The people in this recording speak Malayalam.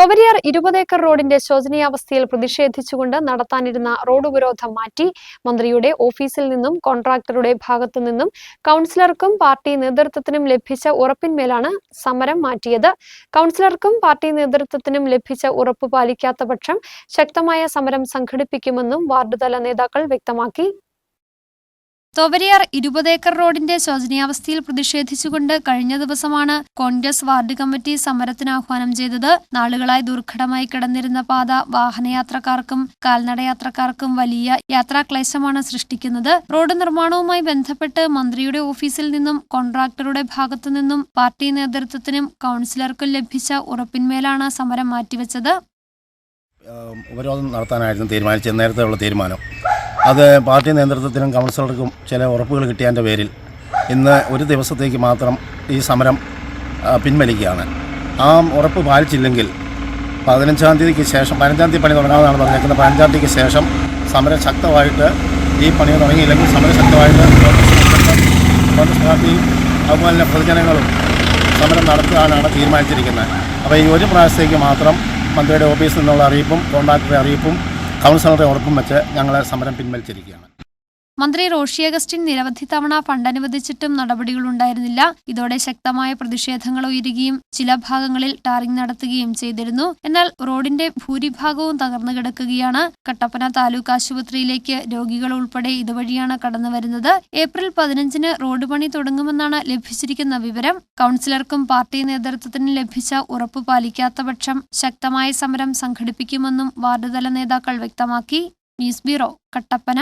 തൊവരിയാർ ഇരുപത് ഏക്കർ റോഡിന്റെ ശോചനീയാവസ്ഥയിൽ പ്രതിഷേധിച്ചുകൊണ്ട് നടത്താനിരുന്ന റോഡ് ഉപരോധം മാറ്റി മന്ത്രിയുടെ ഓഫീസിൽ നിന്നും കോൺട്രാക്ടറുടെ ഭാഗത്തു നിന്നും കൗൺസിലർക്കും പാർട്ടി നേതൃത്വത്തിനും ലഭിച്ച ഉറപ്പിന്മേലാണ് സമരം മാറ്റിയത്. കൗൺസിലർക്കും പാർട്ടി നേതൃത്വത്തിനും ലഭിച്ച ഉറപ്പ് പാലിക്കാത്ത പക്ഷം ശക്തമായ സമരം സംഘടിപ്പിക്കുമെന്നും വാർഡ് തല നേതാക്കൾ വ്യക്തമാക്കി. തൊവരിയാർ ഇരുപത് ഏക്കർ റോഡിന്റെ ശോചനീയാവസ്ഥയിൽ പ്രതിഷേധിച്ചുകൊണ്ട് കഴിഞ്ഞ ദിവസമാണ് കോൺഗ്രസ് വാർഡ് കമ്മിറ്റി സമരത്തിന് ആഹ്വാനം ചെയ്തത്. നാളുകളായി ദുർഘടമായി കിടന്നിരുന്ന പാത വാഹനയാത്രക്കാർക്കും കാൽനടയാത്രക്കാർക്കും വലിയ യാത്രാക്ലേശമാണ് സൃഷ്ടിക്കുന്നത്. റോഡ് നിർമ്മാണവുമായി ബന്ധപ്പെട്ട് മന്ത്രിയുടെ ഓഫീസിൽ നിന്നും കോൺട്രാക്ടറുടെ ഭാഗത്തു നിന്നും പാർട്ടി നേതൃത്വത്തിനും കൗൺസിലർക്കും ലഭിച്ച ഉറപ്പിന്മേലാണ് സമരം മാറ്റിവെച്ചത്. ഉപരോധം നടത്താനായിരുന്നു തീരുമാനിച്ചത്. നേരത്തെയുള്ള തീരുമാനം. അത് പാർട്ടി നേതൃത്വത്തിനും കൗൺസിലർക്കും ചില ഉറപ്പുകൾ കിട്ടിയതിന്റെ പേരിൽ ഇന്ന് ഒരു ദിവസത്തേക്ക് മാത്രം ഈ സമരം പിൻവലിക്കുകയാണ്. ആ ഉറപ്പ് പാലിച്ചില്ലെങ്കിൽ പതിനഞ്ചാം തീയതിക്ക് ശേഷം പതിനഞ്ചാം തീയതി പണി തുടങ്ങാമെന്നാണ് പറഞ്ഞേക്കുന്നത് പതിനഞ്ചാം തീയതിക്ക് ശേഷം സമരം ശക്തമായിട്ട് ഈ പണി തുടങ്ങിയില്ലെങ്കിൽ സമരം ശക്തമായിട്ട് കോൺഗ്രസ് പാർട്ടിയും അതുപോലെ തന്നെ പൊതുജനങ്ങളും സമരം നടത്താനാണ് തീരുമാനിച്ചിരിക്കുന്നത്. അപ്പോൾ ഈ ഒരു പ്രാവശ്യത്തേക്ക് മാത്രം മന്ത്രിയുടെ ഓഫീസിൽ നിന്നുള്ള അറിയിപ്പും കോൺട്രാക്ടറുടെ അറിയിപ്പും കൗൺസിലറുടെ ഉറപ്പും വെച്ച് ഞങ്ങൾ സമരം പിൻവലിച്ചിരിക്കുകയാണ്. മന്ത്രി റോഷി അഗസ്റ്റിൻ നിരവധി തവണ ഫണ്ട് അനുവദിച്ചിട്ടും നടപടികളുണ്ടായിരുന്നില്ല. ഇതോടെ ശക്തമായ പ്രതിഷേധങ്ങൾ ഉയരുകയും ചില ഭാഗങ്ങളിൽ ടാറിംഗ് നടത്തുകയും ചെയ്തിരുന്നു. എന്നാൽ റോഡിന്റെ ഭൂരിഭാഗവും തകർന്നു കിടക്കുകയാണ്. കട്ടപ്പന താലൂക്ക് ആശുപത്രിയിലേക്ക് രോഗികൾ ഉൾപ്പെടെ ഇതുവഴിയാണ് കടന്നു വരുന്നത്. ഏപ്രിൽ പതിനഞ്ചിന് റോഡ് പണി തുടങ്ങുമെന്നാണ് ലഭിച്ചിരിക്കുന്ന വിവരം. കൗൺസിലർക്കും പാർട്ടി നേതൃത്വത്തിനും ലഭിച്ച ഉറപ്പ് പാലിക്കാത്ത പക്ഷം ശക്തമായ സമരം സംഘടിപ്പിക്കുമെന്നും വാർഡ് തല നേതാക്കൾ വ്യക്തമാക്കി. News bureau Kattappana.